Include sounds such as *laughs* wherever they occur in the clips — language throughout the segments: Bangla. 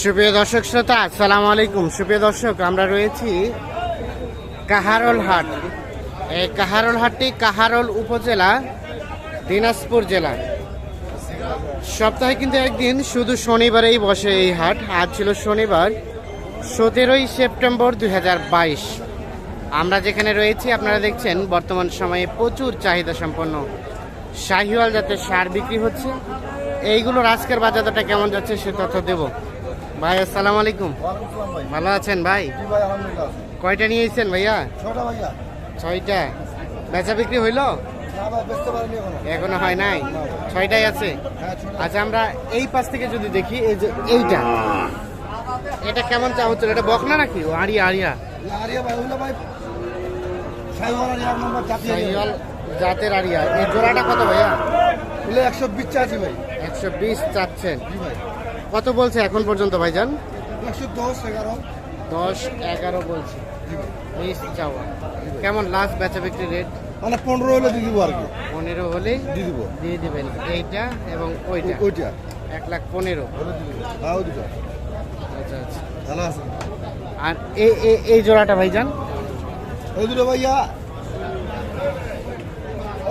সুপ্রিয় দর্শক শ্রোতা, আসসালামু আলাইকুম। সুপ্রিয় দর্শক, আমরা রয়েছি কাহারোল হাট। এই কাহারোল হাটটি কাহারোল উপজেলা, দিনাজপুর জেলা। সপ্তাহে কিন্তু একদিন শুধু শনিবারেই বসে এই হাট। আজ ছিল শনিবার, সতেরোই সেপ্টেম্বর দুই হাজার বাইশ। আমরা যেখানে রয়েছি, আপনারা দেখছেন, বর্তমান সময়ে প্রচুর চাহিদা সম্পন্ন। শাহিওয়াল জাতের সার বিক্রি হচ্ছে। এইগুলোর আজকের বাজারটা কেমন যাচ্ছে সে তথ্য দেব। ভাই আসসালামু আলাইকুম। ভালো আছেন ভাই? কয়টা নিয়েছেন ভাইয়া? ছয়টা বেচা বিক্রি হইল? এখনও। হয় নাই? ছয়টাই আছে? হ্যাঁ আচ্ছা আমরা এই পাশ থেকে যদি দেখি এই যে এইটা। এটা কেমন চা হচ্ছে? এটা বকনা নাকি? আরিয়া আরিয়া। জাতের আড়িয়া এই জোড়াটা কত ভাইয়া? একশো বিশ আছে ভাই। একশো বিশ চাচ্ছেন। ভাই কত বলছে এখন পর্যন্ত ভাইজান? একশো দশ এগারো দশ এগারো বলছে। বিশ চাওয়া। কেমন লাস্ট বেচা বিক্রি রেট মানে পনেরো হলে দিয়ে দিব আর কি। পনেরো হলেই দিয়ে দিব। দিয়ে দিবেন। এইটা এবং ওইটা। ওইটা। এক লাখ পনেরো। আচ্ছা আচ্ছা। ভালো আছে। আর এই এই- এই জোড়াটা ভাইজান? ওই দুটো ভাইয়া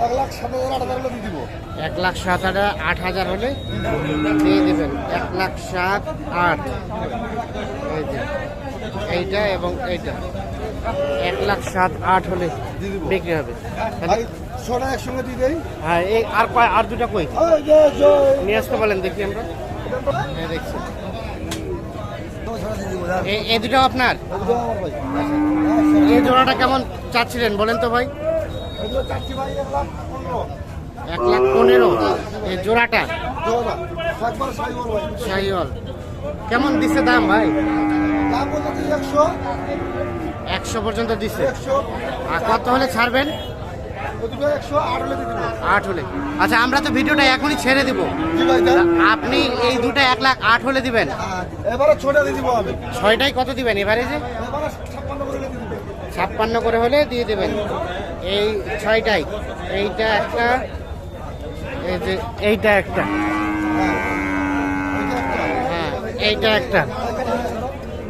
এক লাখ সাত হাজার আট হাজার হলে আট হাজার হলে দিয়ে দেবেন। এক লাখ সাত আট। এই এইটা এবং এইটা। এক লাখ সাত আট হলে বিক্রি হবে। ছটা একসঙ্গে দিয়ে হ্যাঁ এই আর কয় আর দুটা কই। নিয়ে আসতে বলেন দেখি আমরা। হ্যাঁ দেখছি। এই দুটো আপনার? এই জোড়াটা কেমন চাচ্ছিলেন বলেন তো ভাই। এক লাখ পনেরো। এই জোড়াটা? শাহিওয়াল। কেমন দিছে দাম ভাই? একশো পর্যন্ত দিছে আর কত হলে ছাড়বেন? আট হলে। আচ্ছা আমরা তো ভিডিওটা এখনই ছেড়ে দিব। আপনি এই দুটো এক লাখ আট হলে দিবেন। এবারে ছোটা দিব আমি। ছয়টাই কত দিবেন এবারে যে এবারে ছাপ্পান্ন করে দিয়ে দিব ছাপ্পান্ন করে হলে দিয়ে দেবেন। এই ছয়টাই। এইটা একটা, এই যে এইটা একটা। হ্যাঁ এইটা একটা।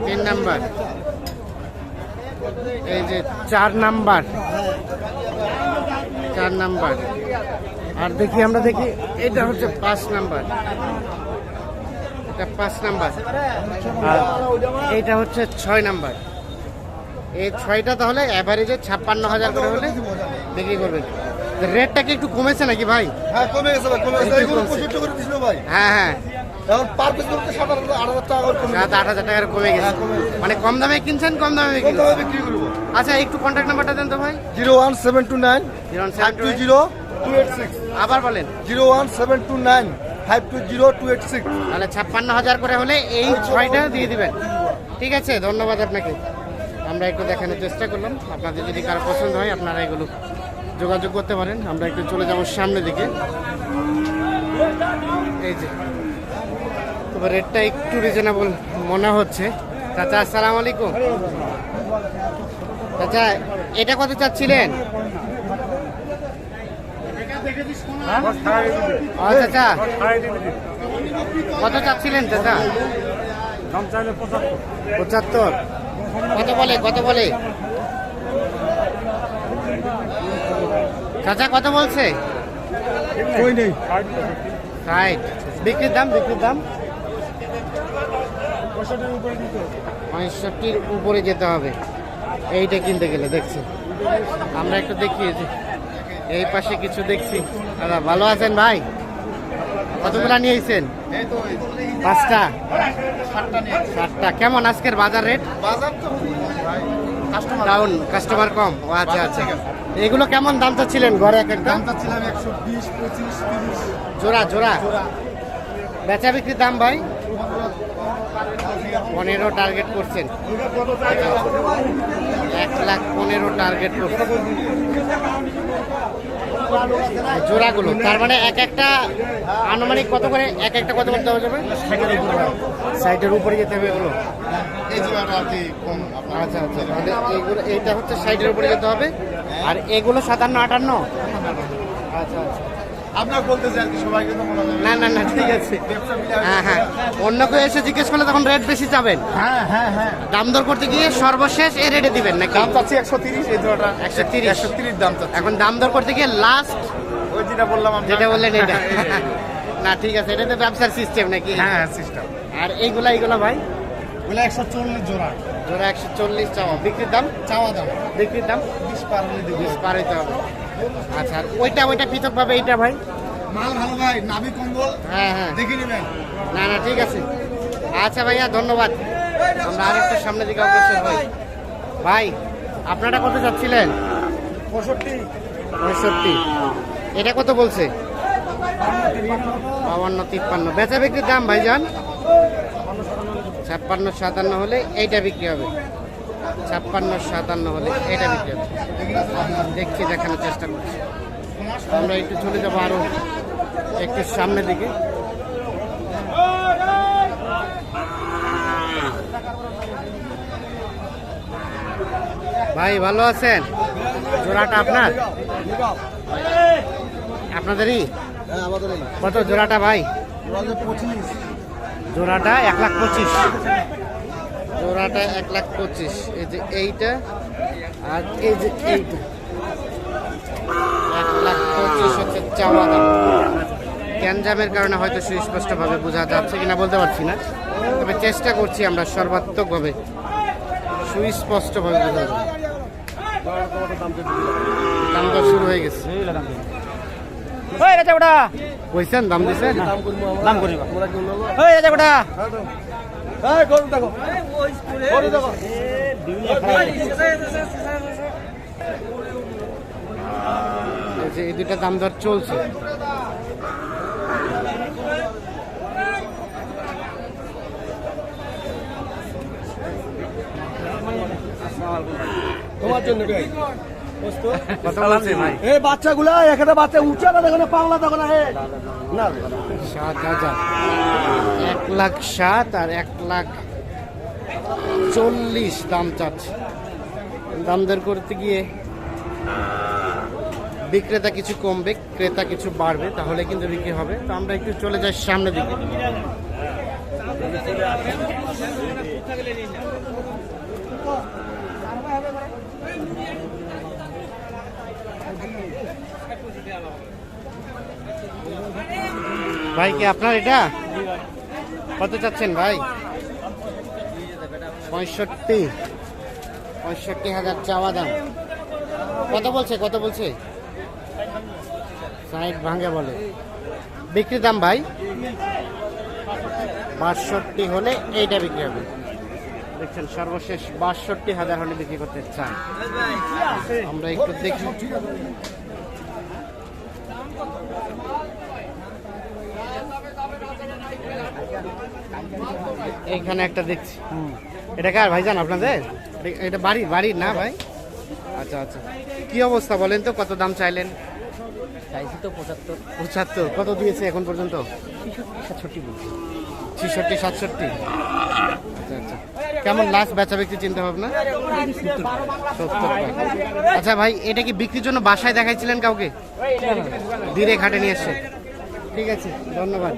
তিন নাম্বার। এই যে চার নাম্বার। চার নাম্বার। আর দেখি আমরা দেখি এটা হচ্ছে পাঁচ নাম্বার। এটা পাঁচ নাম্বার। এইটা হচ্ছে ছয় নাম্বার। এই ছয়টা তাহলে অ্যাভারেজে ছাপ্পান্ন হাজার করে হলে বিক্রি করবেন। রেটটা কি একটু কমেছে নাকি ভাই? হ্যাঁ কমে গেছে ভাই কমে গেছে। একটু এইগুলো করে দিছিল ভাই। হ্যাঁ হ্যাঁ। এখন পার পিস করতে সাত আট হাজার টাকা করে কমে গেছে। মানে কম দামে কিনছেন কম দামে বিক্রি করব। আচ্ছা একটু নাম্বারটা দেন তো ভাই। Zero one seven two nine zero five two zero two eight six. আবার বলেন। তাহলে ছাপ্পান্ন করে হলে এই ছয়টা দিয়ে দিবেন। ঠিক আছে ধন্যবাদ আপনাকে। আমরা একটু দেখানোর চেষ্টা করলাম। আপনাদের যদি কারও পছন্দ হয় আপনারা এগুলো যোগাযোগ করতে পারেন। আমরা একটু চলে যাব সামনের দিকে। এই যে তবে রেটটা একটু রিজনেবল মনে হচ্ছে। চাচা আসসালামু আলাইকুম। চাচা এটা কত চাচ্ছিলেন? চাচা। কত চাচ্ছিলেন চাচা? পঁচাত্তর। কত বলে কত বলে। চাচা কত বলছে? ষাট বিক্রির দাম বিক্রির দাম? পঁয়ষট্টির উপরে যেতে হবে। এইটা কিনতে গেলে দেখছি। আমরা একটু দেখি এই এই পাশে কিছু দেখছি। দাদা ভালো আছেন ভাই? কতগুলা নিয়েছেন পাঁচটা। সাতটা। কেমন আজকের বাজার রেট? ডাউন কাস্টমার কম। আচ্ছা আচ্ছা। এগুলো কেমন দাম চাচ্ছিলেন ঘরে এক একটা? জোড়া জোড়া। বেচা বিক্রির দাম ভাই? পনেরো টার্গেট করছেন। এক লাখ পনেরো টার্গেট করছেন। জোড়াগুলো তার মানে এক একটা আনুমানিক কত করে এক একটা কত করতে হবে যাবে? সাইডের উপরে। যেতে হবে এগুলো? আচ্ছা আচ্ছা তাহলে এইগুলো এইটা হচ্ছে সাইডের উপরে যেতে হবে। আর এগুলো সাতান্ন আটান্ন? আচ্ছা আচ্ছা। আপনার বলতে চাই তো না না না ঠিক আছে। হ্যাঁ হ্যাঁ। অন্য কেউ এসে জিজ্ঞেস করলে তখন রেট বেশি চাবেন। হ্যাঁ হ্যাঁ হ্যাঁ। দাম দর করতে গিয়ে সর্বশেষ এই রেটে দিবেন নাকি? দাম চাচ্ছি একশো তিরিশ এই জোড়াটা 130 একশো তিরিশ দাম চাচ্ছি। এখন দাম দর করতে গিয়ে লাস্ট ওই যেটা বললাম যেটা বললেন এটা। *laughs* না ঠিক আছে এটা তো ব্যবসার সিস্টেম নাকি? হ্যাঁ হ্যাঁ সিস্টেম আর এইগুলা এইগুলা ভাই? ওগুলো একশো চল্লিশ জোড়া। জোড়া একশো চল্লিশ চাওয়া। বিক্রির দাম? চাওয়া দাম। বিক্রির দাম? বিশ পার হলে দেবো। বিশ পার হইতে হবে। আচ্ছা আর ওইটা ওইটা পৃথক ভাবে এইটা ভাই? মাল ভালো ভাই নাভি কম্বল। হ্যাঁ হ্যাঁ। দেখে নেবেন। না না ঠিক আছে। আচ্ছা ভাইয়া ধন্যবাদ। আমরা আরেকটু সামনের দিকে অগ্রসর হই। ভাই আপনারা কত যাচ্ছিলেন? পঁয়ষট্টি। পঁয়ষট্টি। এটা কত বলছে? বাবান্ন তিপ্পান্ন। বেচা বিক্রির দাম ভাইজান? ছাপ্পান্ন সাতান্ন হলে এইটা বিক্রি হবে। ছাপ্পান্ন সাতান্ন হলে এটা বিক্রি হবে। দেখছি দেখানোর চেষ্টা করছি। আমরা একটু চলে যাব আরও একটু সামনের দিকে। ভাই, ভালো আছেন? জোড়াটা আপনার? আপনাদেরই? কত জোড়াটা ভাই? জোড়াটা এক লাখ পঁচিশ। জোড়াটা এক লাখ পঁচিশ। এই যে এইটা আর এই যে এইটা। এক লাখ পঁচিশ হচ্ছে চাওয়া দাম। গ্যাঞ্জামের কারণে হয়তো সুস্পষ্টভাবে বোঝা যাচ্ছে কিনা বলতে পারছি না। তবে চেষ্টা করছি আমরা সর্বাত্মকভাবে সুস্পষ্টভাবে বোঝা যাবে দাম দর শুরু হয়ে গেছে। ওই রাজা বেটা। কইছেন দাম দিছেন দাম করিবা। ওই রাজা বেটা। এই যে এই দুটা দাম দর চলছে। জন্য এই বাচ্চাগুলা এখানে বাচ্চা উঠছে না দেখো না পাগলা দেখো না না। সাত হাজার। এক লাখ সাত আর এক লাখ চল্লিশ দাম চাচ্ছে। দাম দর করতে গিয়ে বিক্রেতা কিছু কমবে ক্রেতা কিছু বাড়বে তাহলে কিন্তু বিক্রি হবে। তো আমরা একটু চলে যাই সামনে দিকে। ভাই, কি আপনার এটা? কত চাচ্ছেন ভাই? পঁয়ষট্টি। পঁয়ষট্টি হাজার চাওয়া দাম। কত বলছে কত বলছে? ষাট ভাঙে বলে। বিক্রি দাম ভাই? বাষট্টি হলে এইটা বিক্রি হবে। দেখছেন সর্বশেষ বাষট্টি হাজার হলে বিক্রি করতে চান। আমরা একটু দেখি। এইখানে একটা দেখছি। এটা কার ভাই ভাইজান আপনাদের? এটা- বাড়ি বাড়ির না ভাই? আচ্ছা আচ্ছা। কি অবস্থা বলেন তো কত দাম চাইলেন? চাইছি তো পঁচাত্তর। পঁচাত্তর। কত দিয়েছে এখন পর্যন্ত? সাতষট্টি ছিষট্টি সাতষট্টি। আচ্ছা আচ্ছা। কেমন লাস্ট বেচা বিক্রি চিন্তা ভাবনা? আচ্ছা ভাই, এটা কি বিক্রির জন্য বাসায় দেখাইছিলেন কাউকে? ধীরে ঘাটে নিয়ে এসছে ঠিক আছে, ধন্যবাদ।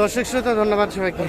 দর্শক শ্রোতা, ধন্যবাদ সবাইকে।